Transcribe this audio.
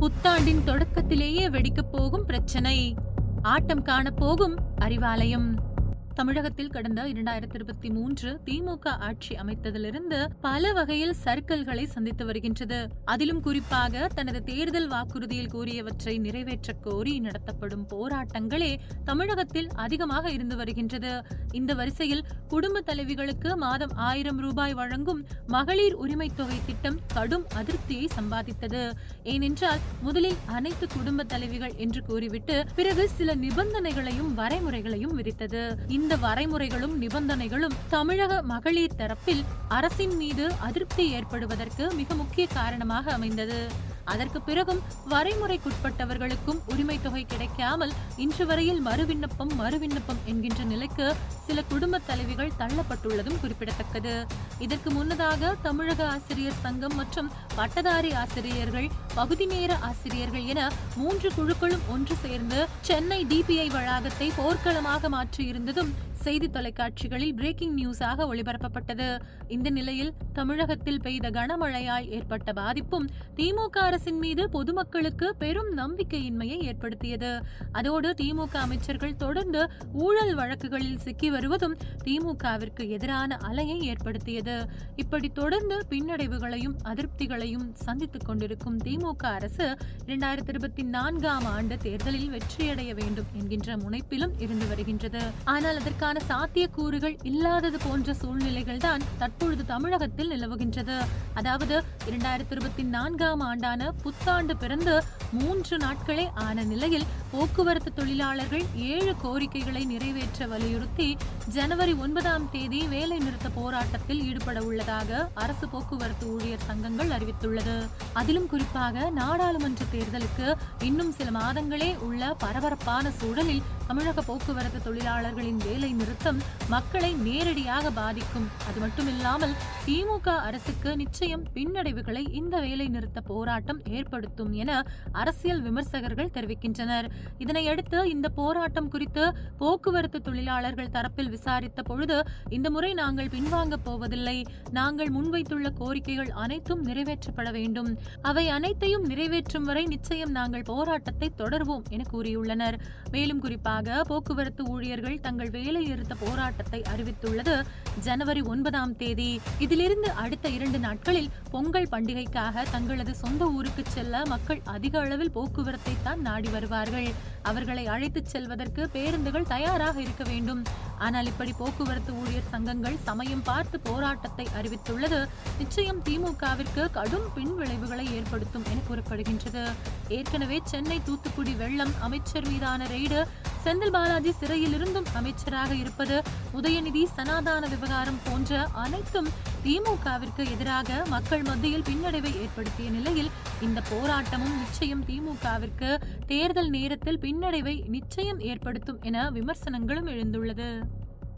புத்தாண்டின் தொடக்கத்திலேயே வெடிக்கப் போகும் பிரச்சனை. ஆட்டம் காண போகும் அறிவாலயம். தமிழகத்தில் கடந்த இரண்டாயிரத்தி இருபத்தி மூன்று திமுக ஆட்சி அமைத்ததிலிருந்து பல வகையில் சர்க்கல்களை சந்தித்து வருகின்றது. அதிலும் குறிப்பாக தனது தேர்தல் வாக்குறுதியில் கூறியவற்றை நிறைவேற்ற கோரி நடத்தப்படும் போராட்டங்களே தமிழகத்தில் அதிகமாக இருந்து வருகின்றது. இந்த வரிசையில் குடும்ப தலைவிகளுக்கு மாதம் ஆயிரம் ரூபாய் வழங்கும் மகளிர் உரிமை தொகை திட்டம் கடும் அதிருப்தியை சம்பாதித்தது. ஏனென்றால் முதலில் அனைத்து குடும்ப தலைவிகள் என்று கூறிவிட்டு பிறகு சில நிபந்தனைகளையும் வரைமுறைகளையும் விதித்தது. இந்த வரைமுறைகளும் நிபந்தனைகளும் தமிழக மகளிர் தரப்பில் அரசின் மீது அதிருப்தி ஏற்படுவதற்கு மிக முக்கிய காரணமாக அமைந்தது. அதற்கு பிறகும் வரைமுறைக்குட்பட்டவர்களுக்கும் உரிமை தொகை கிடைக்காமல் இன்று வரையில் மறு விண்ணப்பம் மறு விண்ணப்பம் என்கின்ற நிலைக்கு சில குடும்ப தலைவிகள் தள்ளப்பட்டுள்ளதும் குறிப்பிடத்தக்கது. இதற்கு முன்னதாக தமிழக ஆசிரியர் சங்கம் மற்றும் பட்டதாரி ஆசிரியர்கள் பகுதி நேர ஆசிரியர்கள் என மூன்று குழுக்களும் ஒன்று சேர்ந்து சென்னை டிபிஐ வளாகத்தை போர்க்களமாக மாற்றியிருந்ததும் செய்தி தொலைக்காட்சிகளில் பிரேக்கிங் நியூஸாக ஒளிபரப்பப்பட்டது. இந்த நிலையில் தமிழகத்தில் பெய்த கனமழையால் ஏற்பட்ட பாதிப்பும் திமுக அரசின் மீது பொதுமக்களுக்கு பெரும் நம்பிக்கையின்மையை ஏற்படுத்தியது. அதோடு திமுக அமைச்சர்கள் தொடர்ந்து ஊழல் வழக்குகளில் சிக்கி வருவதும் திமுகவிற்கு எதிரான அலையை ஏற்படுத்தியது. இப்படி தொடர்ந்து பின்னடைவுகளையும் அதிருப்திகளையும் சந்தித்துக் கொண்டிருக்கும் திமுக அரசு இரண்டாயிரத்தி இருபத்தி நான்காம் ஆண்டு தேர்தலில் வெற்றியடைய வேண்டும் என்கின்ற முனைப்பிலும் இருந்து வருகின்றது. ஆனால் அதற்கான சாத்தியக்கூறுகள் இல்லாதது போன்ற சூழ்நிலைகள் தான் தற்பொழுது தமிழகத்தில் நிலவுகின்றது. அதாவது இரண்டாயிரத்தி இருபத்தி நான்காம் ஆண்டான புத்தாண்டு பிறந்து மூன்று நாட்களே ஆன நிலையில் போக்குவரத்து தொழிலாளர்கள் ஏழு கோரிக்கைகளை நிறைவேற்ற வலியுறுத்தி ஜனவரி ஒன்பதாம் தேதி வேலை நிறுத்த போராட்டத்தில் ஈடுபட உள்ளதாக அரசு போக்குவரத்து ஊழியர் சங்கங்கள் அறிவித்துள்ளது. அதிலும் குறிப்பாக நாடாளுமன்ற தேர்தலுக்கு இன்னும் சில மாதங்களே உள்ள பரபரப்பான சூழலில் தமிழக போக்குவரத்து தொழிலாளர்களின் வேலை நிறுத்தம் மக்களை நேரடியாக பாதிக்கும். அது மட்டுமில்லாமல் திமுக அரசுக்கு நிச்சயம் பின்னடைவுகளை இந்த வேலை நிறுத்த போராட்டம் ஏற்படுத்தும் என அரசியல் விமர்சகர்கள் தெரிவிக்கின்றனர். இதனையடுத்து இந்த போராட்டம் குறித்து போக்குவரத்து தொழிலாளர்கள் தரப்பில் விசாரித்த பொழுது இந்த முறை நாங்கள் பின்வாங்க போவதில்லை. நாங்கள் முன்வைத்துள்ள கோரிக்கைகள் அனைத்தும் நிறைவேற்றப்பட வேண்டும். அவை அனைத்தையும் நிறைவேற்றும் வரை நிச்சயம் நாங்கள் போராட்டத்தை தொடர்வோம் என கூறியுள்ளனர். மேலும் குறிப்பாக போக்குவரத்து ஊழியர்கள் தங்கள் வேலை நிறுத்த போராட்டத்தை அறிவித்துள்ளது. ஜனவரி ஒன்பதாம் தேதி. இதிலிருந்து அடுத்த இரண்டு நாட்களில் பொங்கல் பண்டிகைக்காக தங்களது சொந்த ஊருக்கு செல்ல மக்கள் அதிக அளவில் போக்குவரத்தை தான் நாடி வருவார்கள். அவர்களை அழைத்துச் செல்வதற்கு பேருந்துகள் தயாராக இருக்க வேண்டும். ஆனால் இப்படி போக்குவரத்து ஊழியர் சங்கங்கள் சமயம் பார்த்து போராட்டத்தை அறிவித்துள்ளது. நிச்சயம் திமுகவிற்கு கடும் பின் விளைவுகளை ஏற்படுத்தும் என கூறப்படுகின்றது. ஏற்கனவே சென்னை தூத்துக்குடி வெள்ளம் அமைச்சர் மீதான ரெய்டு செந்தில் பாலாஜி சிறையில் இருந்தும் அமைச்சராக இருப்பது உதயநிதி சனாதான விவகாரம் போன்ற அனைத்தும் திமுகவிற்கு எதிராக மக்கள் மத்தியில் பின்னடைவை ஏற்படுத்திய நிலையில் இந்த போராட்டமும் நிச்சயம் திமுகவிற்கு தேர்தல் நேரத்தில் பின்னடைவை நிச்சயம் ஏற்படுத்தும் என விமர்சனங்களும் எழுந்துள்ளது.